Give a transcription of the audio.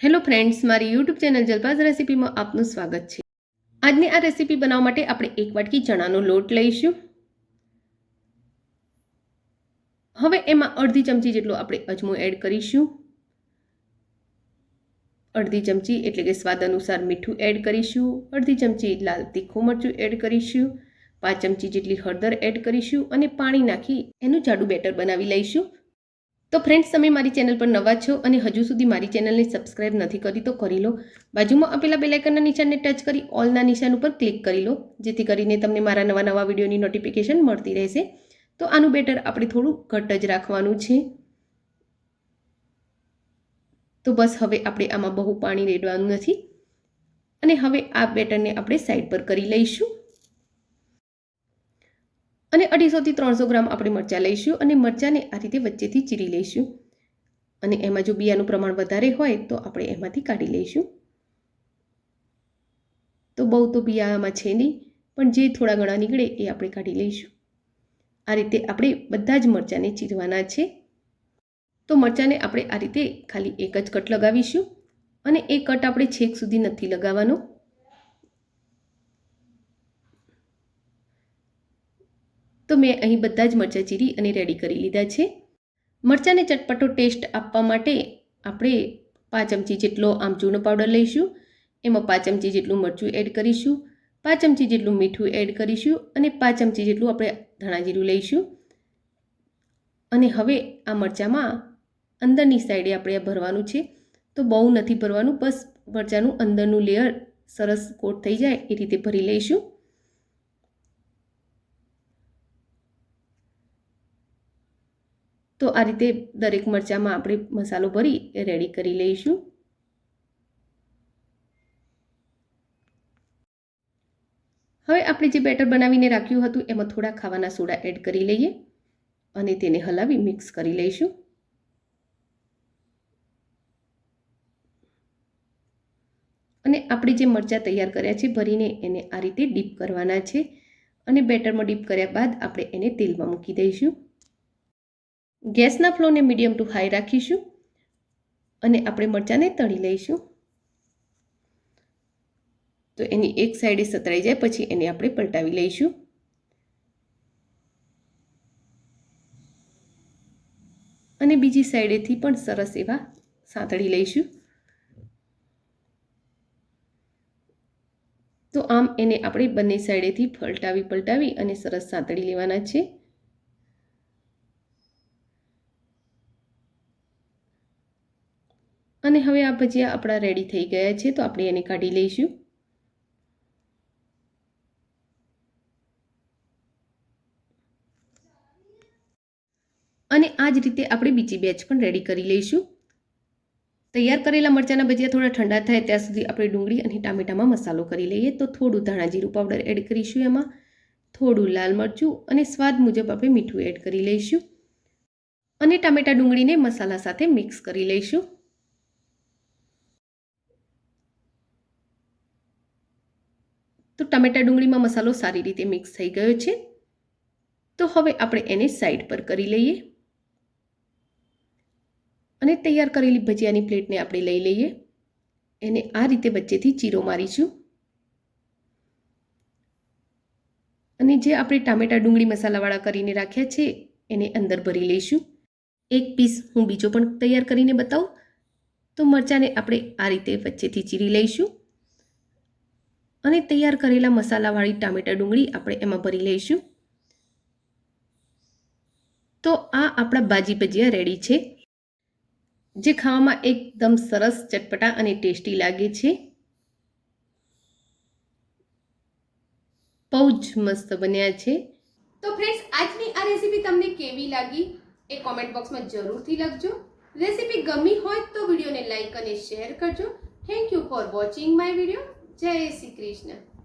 Hello friends મારી YouTube channel જલબાઝ રેસીપીમાં આપનું સ્વાગત છે. આજની આ રેસીપી બનાવવા માટે આપણે એક વાટકી ચણાનો લોટ લઈશું. હવે એમાં અડધી ચમચી જેટલો આપણે અજમો એડ કરીશું. અડધી ચમચી એટલે કે સ્વાદ અનુસાર મીઠું એડ કરીશું. અડધી ચમચી લાલ તીખું મરચું એડ કરીશું. પાંચ ચમચી જેટલી હળદર એડ કરીશું અને પાણી નાખી એનું જાડું બેટર બનાવી લઈશું. તો ફ્રેન્ડ્સ તમે મારી ચેનલ પર નવા છો અને હજુ સુધી મારી ચેનલને સબસ્ક્રાઇબ નથી કરી તો કરી લો. બાજુમાં આપેલા બેલાઇકનના નિશાનને ટચ કરી ઓલના નિશાન ઉપર ક્લિક કરી લો, જેથી કરીને તમને મારા નવા નવા વિડીયોની નોટિફિકેશન મળતી રહેશે. તો આનું બેટર આપણે થોડું ઘટ જ રાખવાનું છે. તો બસ હવે આપણે આમાં બહુ પાણી રેડવાનું નથી. અને હવે આ બેટરને આપણે સાઈડ પર કરી લઈશું. અને અઢીસોથી ત્રણસો ગ્રામ આપણે મરચાં લઈશું અને મરચાંને આ રીતે વચ્ચેથી ચીરી લઈશું. અને એમાં જો બિયાનું પ્રમાણ વધારે હોય તો આપણે એમાંથી કાઢી લઈશું. તો બહુ તો બિયામાં છે નહીં, પણ જે થોડા ઘણા નીકળે એ આપણે કાઢી લઈશું. આ રીતે આપણે બધા જ મરચાંને ચીરવાના છે. તો મરચાંને આપણે આ રીતે ખાલી એક જ કટ લગાવીશું અને એ કટ આપણે છેક સુધી નથી લગાવવાનો. તો મેં અહીં બધા જ મરચાં ચીરી અને રેડી કરી લીધા છે. મરચાંને ચટપટો ટેસ્ટ આપવા માટે આપણે પાંચ ચમચી જેટલો આમચૂરનો પાવડર લઈશું, એમાં પાંચ ચમચી જેટલું મરચું એડ કરીશું, પાંચ ચમચી જેટલું મીઠું એડ કરીશું અને પાંચ ચમચી જેટલું આપણે ધાણા જીરું લઈશું. અને હવે આ મરચાંમાં અંદરની સાઈડે આપણે આ ભરવાનું છે, તો બહુ નથી ભરવાનું, બસ મરચાંનું અંદરનું લેયર સરસ કોટ થઈ જાય એ રીતે ભરી લઈશું. તો આ રીતે દરેક મરચાંમાં આપણે મસાલો ભરી રેડી કરી લઈશું. હવે આપણે જે બેટર બનાવીને રાખ્યું હતું એમાં થોડા ખાવાના સોડા એડ કરી લઈએ અને તેને હલાવી મિક્સ કરી લઈશું. અને આપણે જે મરચાં તૈયાર કર્યા છે ભરીને એને આ રીતે ડીપ કરવાના છે અને બેટરમાં ડીપ કર્યા બાદ આપણે એને તેલમાં મૂકી દઈશું. ગેસના ફ્લોને મીડિયમ ટુ હાઈ રાખીશું અને આપણે મરચાંને તળી લઈશું. તો એની એક સાઈડે સતરાઈ જાય, પછી એને આપણે પલટાવી લઈશું. અને બીજી સાઈડેથી પણ સરસ એવા સાંતળી લઈશું. તો આમ એને આપણે બંને સાઈડેથી પલટાવી પલટાવી અને સરસ સાંતળી લેવાના છે. અને હવે આ ભજીયા આપણા રેડી થઈ ગયા છે, તો આપણે એને કાઢી લઈશું. અને આ જ રીતે આપણે બીજી બેચ પણ રેડી કરી લઈશું. તૈયાર કરેલા મરચાંના ભજીયા થોડા ઠંડા થાય ત્યાં સુધી આપણે ડુંગળી અને ટામેટામાં મસાલો કરી લઈએ. તો થોડું ધાણા જીરું પાવડર એડ કરીશું એમાં. થોડું લાલ મરચું અને સ્વાદ મુજબ આપણે મીઠું એડ કરી લઈશું. અને ટામેટા ડુંગળીને મસાલા સાથે મિક્સ કરી લઈશું. ટામેટા ડુંગળીમાં મસાલો સારી રીતે મિક્સ થઈ ગયો છે. તો હવે આપણે એને સાઈડ પર કરી લઈએ. અને તૈયાર કરેલી ભજીયાની પ્લેટને આપણે લઈ લઈએ. એને આ રીતે વચ્ચેથી ચીરો મારીશું. અને જે આપણે ટામેટા ડુંગળી મસાલાવાળા કરીને રાખ્યા છે, એને અંદર ભરી લઈશું. એક પીસ હું બીજો પણ તૈયાર કરીને બતાવું. તો મરચાંને આપણે આ રીતે વચ્ચેથી ચીરી લઈશું. અને તૈયાર કરેલા મસાલાવાળી ટામેટા ડુંગળી આપણે એમાં ભરી લઈશું. તો આ આપણા બાજી ભજીયા રેડી છે, જે ખાવામાં એકદમ સરસ ચટપટા અને ટેસ્ટી લાગે છે. બહુ જ મસ્ત બન્યા છે. તો ફ્રેન્ડ્સ આજની આ રેસીપી તમને કેવી લાગી? એ કોમેન્ટ બોક્સમાં જરૂરથી લખજો. રેસીપી ગમી હોય તો વિડીયોને લાઈક અને શેર કરજો. Thank you for watching my video જય શ્રી કૃષ્ણ.